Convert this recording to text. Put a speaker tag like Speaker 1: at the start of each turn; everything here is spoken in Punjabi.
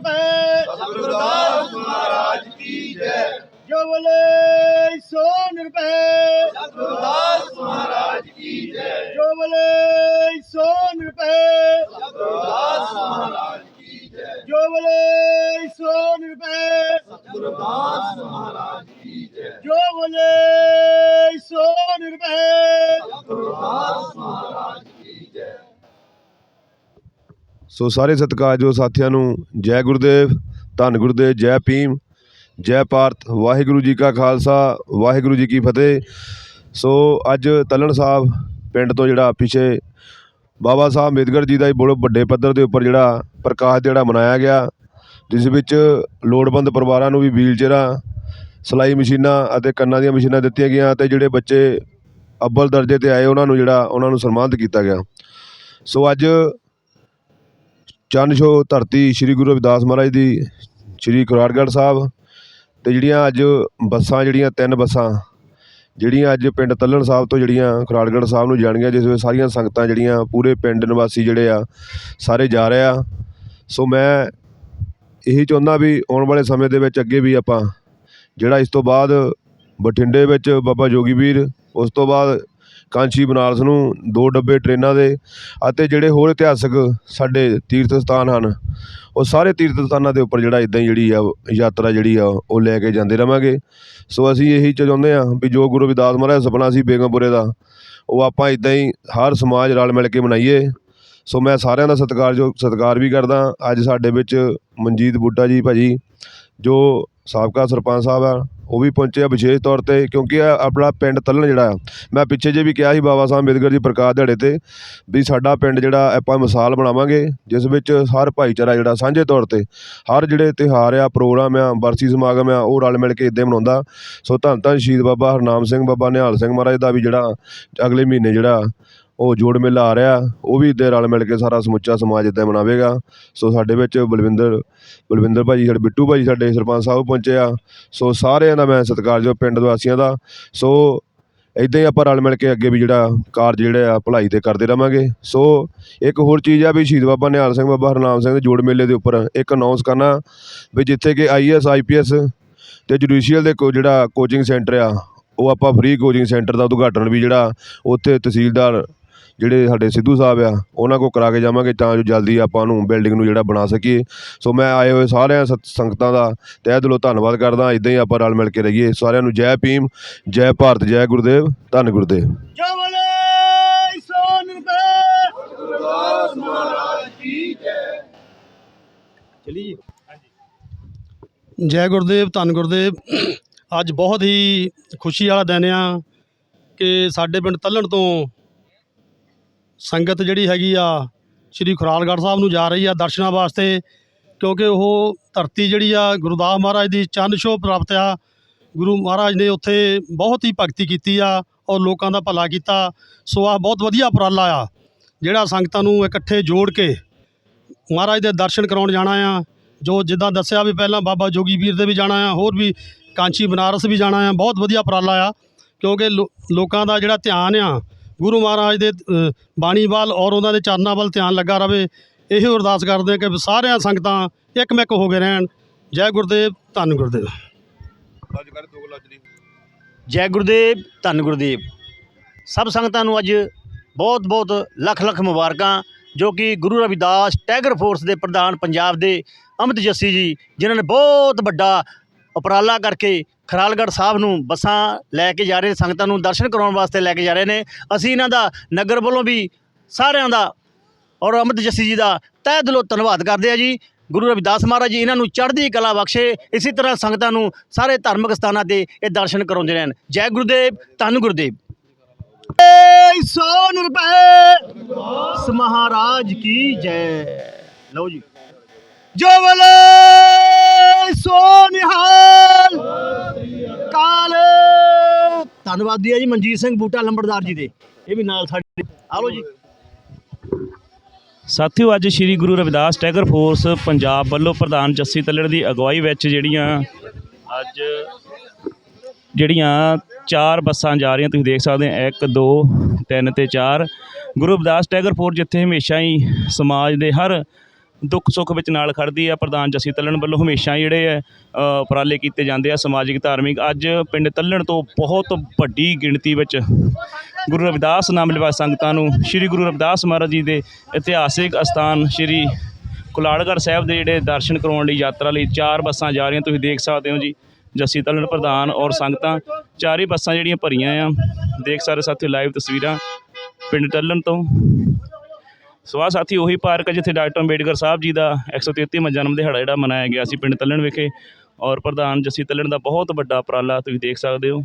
Speaker 1: ਰੁਪਏ
Speaker 2: ਗੁਰਦਾਸ ਮਹਾਰਾਜ ਕੀ ਜੈ।
Speaker 1: ਜੋ ਬੋਲੇ ਸੋ ਰੁਪਏ
Speaker 2: ਗੁਰਦਾਸ ਮਹਾਰਾਜ ਕੀ ਜੈ।
Speaker 1: ਜੋ ਬੋਲੇ ਸੋ ਰੁਪਏ
Speaker 2: ਗੁਰਦਾਸ ਮਹਾਰਾਜ ਕੀ ਜੈ।
Speaker 1: ਜੋ ਬੋਲੇ ਸੋ ਰੁਪਏ
Speaker 2: ਗੁਰਦਾਸ ਮਹਾਰਾਜ ਕੀ ਜੈ।
Speaker 1: ਜੋ ਬੋਲੇ ਸੋ
Speaker 3: ਸਾਰੇ ਸਤਿਕਾਰਯੋਗ ਸਾਥੀਆਂ ਨੂੰ, ਜੈ ਗੁਰਦੇਵ, ਧੰਨ ਗੁਰਦੇਵ, ਜੈ ਭੀਮ, ਜੈ ਭਾਰਤ, ਵਾਹਿਗੁਰੂ ਜੀ ਕਾ ਖਾਲਸਾ, ਵਾਹਿਗੁਰੂ ਜੀ ਕੀ ਫਤਿਹ। ਸੋ ਅੱਜ ਤਲਣ ਸਾਹਿਬ ਪਿੰਡ ਤੋਂ ਜਿਹੜਾ ਪਿਛੇ ਬਾਬਾ ਸਾਹਿਬ ਅੰਬੇਦਕਰ ਜੀ ਦਾ ਹੀ ਬੜੇ ਵੱਡੇ ਪੱਧਰ ਦੇ ਉੱਪਰ ਜਿਹੜਾ ਪ੍ਰਕਾਸ਼ ਜਿਹੜਾ ਮਨਾਇਆ ਗਿਆ, ਜਿਸ ਵਿੱਚ ਲੋੜਵੰਦ ਪਰਿਵਾਰਾਂ ਨੂੰ ਵੀ ਵੀਲਚੇਅਰਾਂ, ਸਿਲਾਈ ਮਸ਼ੀਨਾਂ ਅਤੇ ਕੰਨਾਂ ਦੀਆਂ ਮਸ਼ੀਨਾਂ ਦਿੱਤੀਆਂ ਗਈਆਂ ਤੇ ਜਿਹੜੇ ਬੱਚੇ ਅੱਵਲ ਦਰਜੇ ਤੇ ਆਏ ਉਹਨਾਂ ਨੂੰ ਜਿਹੜਾ ਉਹਨਾਂ ਨੂੰ ਸਨਮਾਨਿਤ ਕੀਤਾ ਗਿਆ। ਸੋ ਅੱਜ ਚੰਨ ਛੋ ਧਰਤੀ ਸ੍ਰੀ ਗੁਰੂ ਰਵਿਦਾਸ ਮਹਾਰਾਜ ਦੀ, ਸ੍ਰੀ ਕੁਰਾੜਗੜ੍ਹ ਸਾਹਿਬ ਤੇ ਜਿਹੜੀਆਂ ਅੱਜ ਬੱਸਾਂ, ਜਿਹੜੀਆਂ ਤਿੰਨ ਬੱਸਾਂ, ਜਿਹੜੀਆਂ ਅੱਜ ਪਿੰਡ ਤੱਲਣ ਸਾਹਿਬ ਤੋਂ ਜਿਹੜੀਆਂ ਕੁਰਾੜਗੜ੍ਹ ਸਾਹਿਬ ਨੂੰ ਜਾਣਗੀਆਂ, ਜਿਸ ਵਿੱਚ ਸਾਰੀਆਂ ਸੰਗਤਾਂ ਜਿਹੜੀਆਂ ਪੂਰੇ ਪਿੰਡ ਨਿਵਾਸੀ ਜਿਹੜੇ ਆ, ਸਾਰੇ ਜਾ ਰਹੇ ਆ। ਸੋ ਮੈਂ ਇਹੀ ਚਾਹੁੰਦਾ ਵੀ ਆਉਣ ਵਾਲੇ ਸਮੇਂ ਦੇ ਵਿੱਚ ਅੱਗੇ ਵੀ ਆਪਾਂ, ਜਿਹੜਾ ਇਸ ਤੋਂ ਬਾਅਦ ਬਠਿੰਡੇ ਵਿੱਚ ਬਾਬਾ ਜੋਗੀ ਵੀਰ, ਉਸ ਤੋਂ ਬਾਅਦ ਕਾਂਸ਼ੀ ਬਨਾਰਸ ਨੂੰ ਦੋ ਡੱਬੇ ਟ੍ਰੇਨਾਂ ਦੇ ਅਤੇ ਜਿਹੜੇ ਹੋਰ ਇਤਿਹਾਸਕ ਸਾਡੇ ਤੀਰਥ ਸਥਾਨ ਹਨ, ਉਹ ਸਾਰੇ ਤੀਰਥ ਸਥਾਨਾਂ ਦੇ ਉੱਪਰ ਜਿਹੜਾ ਇੱਦਾਂ ਹੀ ਜਿਹੜੀ ਆ ਯਾਤਰਾ ਜਿਹੜੀ ਆ, ਉਹ ਲੈ ਕੇ ਜਾਂਦੇ ਰਵਾਂਗੇ। ਸੋ ਅਸੀਂ ਇਹੀ ਚਾਹੁੰਦੇ ਹਾਂ ਵੀ ਜੋ ਗੁਰੂ ਰਵਿਦਾਸ ਮਹਾਰਾਜ ਦਾ ਸੁਪਨਾ ਸੀ ਬੇਗਮਪੁਰੇ ਦਾ, ਉਹ ਆਪਾਂ ਇੱਦਾਂ ਹੀ ਹਰ ਸਮਾਜ ਰਲ ਮਿਲ ਕੇ ਮਨਾਈਏ। ਸੋ ਮੈਂ ਸਾਰਿਆਂ ਦਾ ਸਤਿਕਾਰ ਜੋ, ਸਤਿਕਾਰ ਵੀ ਕਰਦਾ। ਅੱਜ ਸਾਡੇ ਵਿੱਚ ਮਨਜੀਤ ਬੁੱਢਾ ਜੀ ਭਾਜੀ, ਜੋ ਸਾਬਕਾ ਸਰਪੰਚ ਸਾਹਿਬ ਆ ਉਹ ਵੀ ਪਹੁੰਚੇ ਆ ਵਿਸ਼ੇਸ਼ ਤੌਰ ਤੇ, ਕਿਉਂਕਿ ਆਪਣਾ ਪਿੰਡ ਤੱਲਣ ਜਿਹੜਾ ਮੈਂ ਪਿੱਛੇ ਜੇ ਵੀ ਕਿਹਾ ਸੀ ਬਾਬਾ ਸਾਹਿਬ ਅੰਬੇਦਕਰ ਜੀ ਪ੍ਰਕਾਸ਼ ਦਿਹਾੜੇ ਤੇ, ਵੀ ਸਾਡਾ ਪਿੰਡ ਜਿਹੜਾ ਆਪਾਂ ਮਿਸਾਲ ਬਣਾਵਾਂਗੇ, ਜਿਸ ਵਿੱਚ ਹਰ ਭਾਈਚਾਰਾ ਜਿਹੜਾ ਸਾਂਝੇ ਤੌਰ ਤੇ, ਹਰ ਜਿਹੜੇ ਤਿਉਹਾਰ ਆ, ਪ੍ਰੋਗਰਾਮ ਆ ਬਰਸੀ ਸਮਾਗਮ ਆ, ਉਹ ਰਲ ਮਿਲ ਕੇ ਇਦਾਂ ਮਨਾਉਂਦਾ। ਸੋ ਧੰਨ ਧੰਨ ਸ਼ਹੀਦ ਬਾਬਾ ਹਰਨਾਮ ਸਿੰਘ, ਬਾਬਾ ਨਿਹਾਲ ਸਿੰਘ ਮਹਾਰਾਜ ਦਾ ਵੀ ਜਿਹੜਾ ਅਗਲੇ ਮਹੀਨੇ ਜਿਹੜਾ ਉਹ ਜੋੜ ਮੇਲਾ ਆ ਰਿਹਾ, ਉਹ ਵੀ ਇੱਦਾਂ ਰਲ ਮਿਲ ਕੇ ਸਾਰਾ ਸਮੁੱਚਾ ਸਮਾਜ ਇੱਦਾਂ ਮਨਾਵੇਗਾ। ਸੋ ਸਾਡੇ ਵਿੱਚ ਬਲਵਿੰਦਰ ਬਲਵਿੰਦਰ ਭਾਜੀ, ਸਾਡੇ ਬਿੱਟੂ ਭਾਜੀ, ਸਾਡੇ ਸਰਪੰਚ ਸਾਹਿਬ ਪਹੁੰਚੇ ਆ। ਸੋ ਸਾਰਿਆਂ ਦਾ ਮੈਂ ਸਤਿਕਾਰਯੋਗ ਪਿੰਡ ਵਾਸੀਆਂ ਦਾ। ਸੋ ਇਦਾਂ ਹੀ ਆਪਾਂ ਰਲ ਮਿਲ ਕੇ ਅੱਗੇ ਵੀ ਜਿਹੜਾ ਕਾਰਜ ਜਿਹੜੇ ਆ, ਭਲਾਈ 'ਤੇ ਕਰਦੇ ਰਵਾਂਗੇ। ਸੋ ਇੱਕ ਹੋਰ ਚੀਜ਼ ਆ ਵੀ ਸ਼ਹੀਦ ਬਾਬਾ ਨਿਹਾਲ ਸਿੰਘ, ਬਾਬਾ ਹਰਨਾਮ ਸਿੰਘ ਦੇ ਜੋੜ ਮੇਲੇ ਦੇ ਉੱਪਰ ਇੱਕ ਅਨਾਉਂਸ ਕਰਨਾ ਵੀ ਜਿੱਥੇ ਕਿ ਆਈਐਸ ਆਈਪੀਐਸ ਤੇ ਜੁਡੀਸ਼ੀਅਲ ਦੇ ਕੋ ਜਿਹੜਾ ਕੋਚਿੰਗ ਸੈਂਟਰ ਆ, ਉਹ ਆਪਾਂ ਫ੍ਰੀ ਕੋਚਿੰਗ ਸੈਂਟਰ ਦਾ ਉਦਘਾਟਨ ਵੀ ਜਿਹੜਾ ਉੱਥੇ ਤਹਿਸੀਲਦਾਰ ਜਿਹੜੇ ਸਾਡੇ ਸਿੱਧੂ ਸਾਹਿਬ ਆ ਉਹਨਾਂ ਕੋ ਕਰਾ ਕੇ ਜਾਵਾਂਗੇ ਤਾਂ ਜੋ ਜਲਦੀ ਆਪਾਂ ਨੂੰ ਬਿਲਡਿੰਗ ਨੂੰ ਜਿਹੜਾ ਬਣਾ ਸਕੀਏ। ਸੋ ਮੈਂ ਆਏ ਹੋਏ ਸਾਰਿਆਂ ਸਤ- ਸੰਗਤਾਂ ਦਾ ਤਹਿ ਦਿਲੋਂ ਧੰਨਵਾਦ ਕਰਦਾ। ਇਦਾਂ ਹੀ ਆਪਾਂ ਰਲ ਮਿਲ ਕੇ ਰਹੀਏ। ਸਾਰਿਆਂ ਨੂੰ ਜੈ ਭੀਮ ਜੈ ਭਾਰਤ ਜੈ ਗੁਰਦੇਵ ਧੰਨ ਗੁਰਦੇਵ।
Speaker 1: ਜੋ ਬੋਲੇ ਸੋ ਰੁਪਏ
Speaker 2: ਗੁਰਦਾਸ ਮਹਾਰਾਜ ਕੀ ਜੈ।
Speaker 1: ਚਲੀ
Speaker 4: ਜੈ ਗੁਰਦੇਵ ਧੰਨ ਗੁਰਦੇਵ। ਅੱਜ ਬਹੁਤ ਹੀ ਖੁਸ਼ੀ ਵਾਲਾ ਦਿਨ ਆ ਕਿ ਸਾਡੇ ਪਿੰਡ ਤੱਲਣ ਤੋਂ ਸੰਗਤ ਜਿਹੜੀ ਹੈਗੀ ਆ, ਸ਼੍ਰੀ ਖੁਰਾਲਗੜ੍ਹ ਸਾਹਿਬ ਨੂੰ ਜਾ ਰਹੀ ਆ ਦਰਸ਼ਨਾਂ ਵਾਸਤੇ, ਕਿਉਂਕਿ ਉਹ ਧਰਤੀ ਜਿਹੜੀ ਆ ਗੁਰਦਾਸ ਮਹਾਰਾਜ ਦੀ ਚੰਨ ਛੋਹ ਪ੍ਰਾਪਤ ਆ। ਗੁਰੂ ਮਹਾਰਾਜ ਨੇ ਉੱਥੇ ਬਹੁਤ ਹੀ ਭਗਤੀ ਕੀਤੀ ਆ ਔਰ ਲੋਕਾਂ ਦਾ ਭਲਾ ਕੀਤਾ। ਸੋ ਆ ਬਹੁਤ ਵਧੀਆ ਉਪਰਾਲਾ ਆ, ਜਿਹੜਾ ਸੰਗਤਾਂ ਨੂੰ ਇਕੱਠੇ ਜੋੜ ਕੇ ਮਹਾਰਾਜ ਦੇ ਦਰਸ਼ਨ ਕਰਾਉਣ ਜਾਣਾ ਆ। ਜੋ ਜਿੱਦਾਂ ਦੱਸਿਆ ਵੀ ਪਹਿਲਾਂ ਬਾਬਾ ਜੋਗੀ ਵੀਰ ਦੇ ਵੀ ਜਾਣਾ ਆ, ਹੋਰ ਵੀ ਕਾਂਚੀ ਬਨਾਰਸ ਵੀ ਜਾਣਾ ਆ, ਬਹੁਤ ਵਧੀਆ ਉਪਰਾਲਾ ਆ। ਕਿਉਂਕਿ ਲੋ- ਲੋਕਾਂ ਦਾ ਜਿਹੜਾ ਧਿਆਨ ਆ ਗੁਰੂ ਮਹਾਰਾਜ ਦੇ ਬਾਣੀ ਵੱਲ ਔਰ ਉਹਨਾਂ ਦੇ ਚਰਨਾਂ ਵੱਲ ਧਿਆਨ ਲੱਗਾ ਰਵੇ ਇਹ ਅਰਦਾਸ ਕਰਦੇ ਹਾਂ ਕਿ ਸਾਰਿਆਂ ਸੰਗਤਾਂ ਇੱਕਮਿਕ ਹੋ ਕੇ ਰਹਿਣ। ਜੈ ਗੁਰਦੇਵ ਧੰਨ ਗੁਰਦੇਵ।
Speaker 5: ਜੈ ਗੁਰਦੇਵ ਧੰਨ ਗੁਰਦੇਵ। ਸਭ ਸੰਗਤਾਂ ਨੂੰ ਅੱਜ ਬਹੁਤ ਬਹੁਤ ਲੱਖ ਲੱਖ ਮੁਬਾਰਕਾਂ ਜੋ ਕਿ ਗੁਰੂ ਰਵਿਦਾਸ ਟੈਗਰ ਫੋਰਸ ਦੇ ਪ੍ਰਧਾਨ ਪੰਜਾਬ ਦੇ ਅਮਿਤ ਜੱਸੀ ਜੀ ਜਿਨ੍ਹਾਂ ਨੇ ਬਹੁਤ ਵੱਡਾ ਉਪਰਾਲਾ ਕਰਕੇ ਖਰਾਲਗੜ੍ਹ ਸਾਹਿਬ ਨੂੰ ਬੱਸਾਂ ਲੈ ਕੇ ਜਾ ਰਹੇ ਸੰਗਤਾਂ ਨੂੰ ਦਰਸ਼ਨ ਕਰਾਉਣ ਵਾਸਤੇ ਲੈ ਕੇ ਜਾ ਰਹੇ ਨੇ। ਅਸੀਂ ਇਹਨਾਂ ਦਾ ਨਗਰ ਵੱਲੋਂ ਵੀ ਸਾਰਿਆਂ ਦਾ ਔਰ ਅਮਿਤ ਜੱਸੀ ਜੀ ਦਾ ਤਹਿ ਦਿਲੋਂ ਧੰਨਵਾਦ ਕਰਦੇ ਆ ਜੀ। ਗੁਰੂ ਰਵਿਦਾਸ ਮਹਾਰਾਜ ਜੀ ਇਹਨਾਂ ਨੂੰ ਚੜ੍ਹਦੀ ਕਲਾ ਬਖਸ਼ੇ, ਇਸੇ ਤਰ੍ਹਾਂ ਸੰਗਤਾਂ ਨੂੰ ਸਾਰੇ ਧਾਰਮਿਕ ਸਥਾਨਾਂ ਤੇ ਇਹ ਦਰਸ਼ਨ ਕਰਾਉਂਦੇ ਰਹਿਣ। ਜੈ ਗੁਰਦੇਵ, ਧੰਨ ਗੁਰਦੇਵ।
Speaker 1: ਸੋ ਰੁਪਏ
Speaker 5: ਸ ਮਹਾਰਾਜ ਕੀ ਜੈ। ਲਓ ਜੀ।
Speaker 1: ਜੋ ਬੋਲੇ ਸੋ ਨਿਹਾਲ।
Speaker 5: ਧੰਨਵਾਦੀ ਹੈ ਜੀ ਮਨਜੀਤ ਸਿੰਘ ਬੂਟਾ ਲੰਬੜਦਾਰ ਜੀ ਦੇ। ਇਹ ਵੀ ਨਾਲ ਸਾਡੇ ਆ ਲਓ ਜੀ।
Speaker 6: ਸਾਥੀਓ, ਅੱਜ ਸ੍ਰੀ ਗੁਰੂ ਰਵਿਦਾਸ ਟੈਗਰ ਫੋਰਸ ਪੰਜਾਬ ਵੱਲੋਂ ਪ੍ਰਧਾਨ ਜੱਸੀ ਤੱਲੜ ਦੀ ਅਗਵਾਈ ਵਿੱਚ ਜਿਹੜੀਆਂ ਅੱਜ ਜਿਹੜੀਆਂ ਚਾਰ ਬੱਸਾਂ ਜਾ ਰਹੀਆਂ, ਤੁਸੀਂ ਦੇਖ ਸਕਦੇ ਹੋ 1 2 3 ਤੇ 4 ਗੁਰੂ ਰਵਿਦਾਸ ਟੈਗਰ ਫੋਰਸ ਜਿੱਥੇ ਹਮੇਸ਼ਾ ਹੀ ਸਮਾਜ ਦੇ ਹਰ ਦੁੱਖ ਸੁੱਖ ਵਿੱਚ ਨਾਲ ਖੜ੍ਹਦੀ ਆ, ਪ੍ਰਧਾਨ ਜੱਸੀ ਤੱਲਣ ਵੱਲੋਂ ਹਮੇਸ਼ਾ ਜਿਹੜੇ ਹੈ ਉਪਰਾਲੇ ਕੀਤੇ ਜਾਂਦੇ ਆ ਸਮਾਜਿਕ, ਧਾਰਮਿਕ। ਅੱਜ ਪਿੰਡ ਤੱਲਣ ਤੋਂ ਬਹੁਤ ਵੱਡੀ ਗਿਣਤੀ ਵਿੱਚ ਗੁਰੂ ਰਵਿਦਾਸ ਨਾਮ ਲਿਵਾ ਸੰਗਤਾਂ ਨੂੰ, ਸ੍ਰੀ ਗੁਰੂ ਰਵਿਦਾਸ ਮਹਾਰਾਜ ਜੀ ਦੇ ਇਤਿਹਾਸਿਕ ਅਸਥਾਨ, ਸ੍ਰੀ ਕੁਲਾੜਗੜ੍ਹ ਸਾਹਿਬ ਦੇ ਜਿਹੜੇ ਦਰਸ਼ਨ ਕਰਾਉਣ ਲਈ ਯਾਤਰਾ ਲਈ ਚਾਰ ਬੱਸਾਂ ਜਾ ਰਹੀਆਂ, ਤੁਸੀਂ ਦੇਖ ਸਕਦੇ ਹੋ ਜੀ, ਜੱਸੀ ਤਲਣ ਪ੍ਰਧਾਨ ਔਰ ਸੰਗਤਾਂ। ਚਾਰੇ ਬੱਸਾਂ ਜਿਹੜੀਆਂ ਭਰੀਆਂ ਆ, ਦੇਖ ਸਕਦੇ ਸਾਥੀ ਲਾਈਵ ਤਸਵੀਰਾਂ। ਪਿੰਡ ਟੱਲਣ ਤੋਂ ਸੋ ਆਹ ਸਾਥੀ, ਉਹੀ ਪਾਰਕ ਹੈ ਜਿੱਥੇ ਡਾਕਟਰ ਅੰਬੇਡਕਰ ਸਾਹਿਬ ਜੀ ਦਾ 133ਵਾਂ ਜਨਮ ਦਿਹਾੜਾ ਜਿਹੜਾ ਮਨਾਇਆ ਗਿਆ ਸੀ ਪਿੰਡ ਤੱਲਣ ਵਿਖੇ। ਔਰ ਪ੍ਰਧਾਨ ਜੱਸੀ ਤੱਲਣ ਦਾ ਬਹੁਤ ਵੱਡਾ ਉਪਰਾਲਾ ਤੁਸੀਂ ਦੇਖ ਸਕਦੇ ਹੋ।